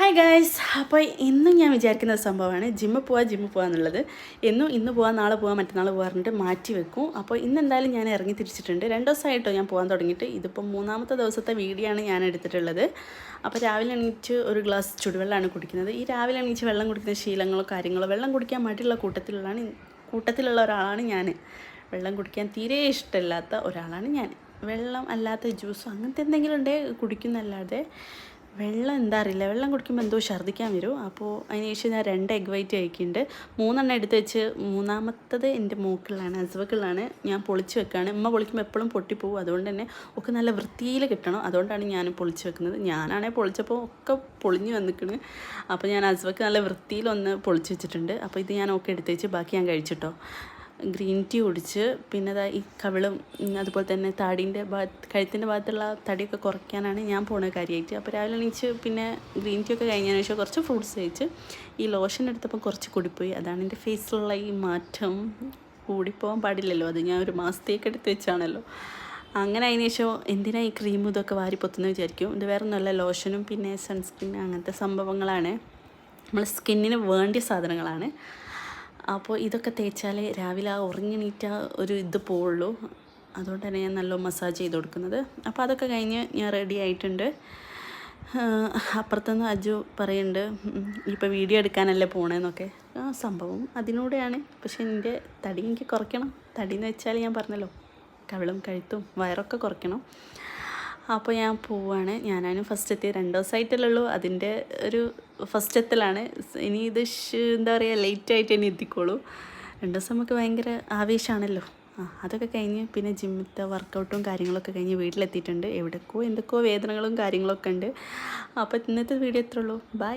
Hi guys അപ്പോൾ ഇന്നും ഞാൻ വിചാരിക്കുന്ന സംഭവമാണ് ജിമ്മിൽ പോവാ ജിമ്മിൽ പോവാ എന്നുള്ളത്. എന്നും ഇന്ന് പോവാം നാളെ പോവാം മറ്റന്നാൾ പോകാറുണ്ട് മാറ്റി വെക്കും. അപ്പോൾ ഇന്ന് എന്തായാലും ഞാൻ ഇറങ്ങി തിരിച്ചിട്ടുണ്ട്. രണ്ട് ദിവസമായിട്ടോ ഞാൻ പോകാൻ തുടങ്ങിയിട്ട്. ഇതിപ്പോൾ മൂന്നാമത്തെ ദിവസത്തെ വീഡിയോ ആണ് ഞാൻ എടുത്തിട്ടുള്ളത്. അപ്പോൾ രാവിലെ എണീറ്റ് ഒരു ഗ്ലാസ് ചുടുവെള്ളമാണ് കുടിക്കുന്നത്. ഈ രാവിലെ എണീച്ച് വെള്ളം കുടിക്കുന്ന ശീലങ്ങളോ കാര്യങ്ങളോ വെള്ളം കുടിക്കാൻ മടിയുള്ള കൂട്ടത്തിലുള്ളതാണ് കൂട്ടത്തിലുള്ള ഒരാളാണ് ഞാൻ. വെള്ളം കുടിക്കാൻ തീരെ ഇഷ്ടമില്ലാത്ത ഒരാളാണ് ഞാൻ. വെള്ളം അല്ലാത്ത ജ്യൂസോ അങ്ങനത്തെ എന്തെങ്കിലും ഉണ്ടെങ്കിൽ കുടിക്കുന്നല്ലാതെ. വെള്ളം എന്താ അറിയില്ല. വെള്ളം കുടിക്കുമ്പോൾ എന്തോ ഛർദ്ദിക്കാൻ വരും. അപ്പോൾ അതിന് ശേഷം ഞാൻ രണ്ട് എഗ് വൈറ്റ് കഴിക്കുന്നുണ്ട്. മൂന്നെണ്ണം എടുത്ത് വെച്ച് മൂന്നാമത്തത് എന്റെ മൂക്കിലാണ് അസുവക്കിളാണ് ഞാൻ പൊളിച്ച് വെക്കുകയാണ് ഉമ്മ പൊളിക്കുമ്പോൾ എപ്പോഴും പൊട്ടിപ്പോവും. അതുകൊണ്ട് തന്നെ ഒക്കെ നല്ല വൃത്തിയിൽ കിട്ടണം. അതുകൊണ്ടാണ് ഞാൻ പൊളിച്ച് വെക്കുന്നത്. ഞാനാണെങ്കിൽ പൊളിച്ചപ്പോൾ ഒക്കെ പൊളിഞ്ഞ് വന്നിക്കണ്. അപ്പോൾ ഞാൻ അസുവക്ക് നല്ല വൃത്തിയിലൊന്ന് പൊളിച്ച് വെച്ചിട്ടുണ്ട്. അപ്പോൾ ഇത് ഞാൻ ഒക്കെ എടുത്ത് വെച്ച് ബാക്കി ഞാൻ കഴിച്ചിട്ടോ. ഗ്രീൻ ടീ കുടിച്ച് പിന്നെ ദാ ഈ കവിളും അതുപോലെ തന്നെ താടീന്റെ ഭാഗത്ത് കഴുത്തിന്റെ ഭാഗത്തുള്ള തടിയൊക്കെ കുറയ്ക്കാനാണ് ഞാൻ പോണ കാര്യമായിട്ട്. അപ്പോൾ രാവിലെ എണീച്ച് പിന്നെ ഗ്രീൻ ടീ ഒക്കെ കഴിഞ്ഞതിന് ശേഷം കുറച്ച് ഫ്രൂട്ട്സ് കഴിച്ച് ഈ ലോഷൻ എടുത്തപ്പോൾ കുറച്ച് കൂടിപ്പോയി. അതാണ് എന്റെ ഫേസിലുള്ള ഈ മാറ്റം. കൂടിപ്പോകാൻ പാടില്ലല്ലോ അത് ഞാൻ ഒരു മാസത്തേക്ക് എടുത്ത് വെച്ചാണല്ലോ. അങ്ങനെ അതിന് ശേഷം എന്തിനാ ഈ ക്രീം ഇതൊക്കെ വാരി പൊത്തുന്നത് വിചാരിക്കും. ഇത് വേറെ നല്ല ലോഷനും പിന്നെ സൺസ്ക്രീൻ അങ്ങനത്തെ സംഭവങ്ങളാണ്. നമ്മൾ സ്കിന്നിന് വേണ്ടിയ സാധനങ്ങളാണ്. അപ്പോൾ ഇതൊക്കെ തേച്ചാലേ രാവിലെ ആ ഉറങ്ങിണീറ്റ ഒരു ഇത് പോവുള്ളൂ. അതുകൊണ്ട് തന്നെ ഞാൻ നല്ല മസാജ് ചെയ്ത് കൊടുക്കുന്നത്. അപ്പോൾ അതൊക്കെ കഴിഞ്ഞ് ഞാൻ റെഡി ആയിട്ടുണ്ട്. അപ്പുറത്തുനിന്ന് അജു പറയുന്നുണ്ട് ഇപ്പോൾ വീഡിയോ എടുക്കാനല്ലേ പോണേന്നൊക്കെ. ആ സംഭവം അതിനൂടെയാണ് പക്ഷേ എന്റെ തടി എനിക്ക് കുറയ്ക്കണം. തടി എന്ന് വെച്ചാൽ ഞാൻ പറഞ്ഞല്ലോ കവിളും കഴുത്തും വയറൊക്കെ കുറയ്ക്കണം. അപ്പോൾ ഞാൻ പോവാണ്. ഞാനും ഫസ്റ്റ് എത്തി രണ്ട് ദിവസമായിട്ടല്ലേ ഉള്ളൂ അതിന്റെ ഒരു ഫസ്റ്റ് എത്തലാണ്. ഇനി ഇത് എന്താ പറയുക ലേറ്റ് ആയിട്ട് ഇനി എത്തിക്കോളൂ. രണ്ട് ദിവസം നമുക്ക് ഭയങ്കര ആവേശമാണല്ലോ. ആ അതൊക്കെ കഴിഞ്ഞ് പിന്നെ ജിമ്മിലത്തെ വർക്കൗട്ടും കാര്യങ്ങളൊക്കെ കഴിഞ്ഞ് വീട്ടിലെത്തിയിട്ടുണ്ട്. എവിടെക്കോ എന്തൊക്കെയോ വേദനകളും കാര്യങ്ങളൊക്കെ ഉണ്ട്. അപ്പോൾ ഇന്നത്തെ വീഡിയോ എത്ര ഉള്ളൂ ബൈ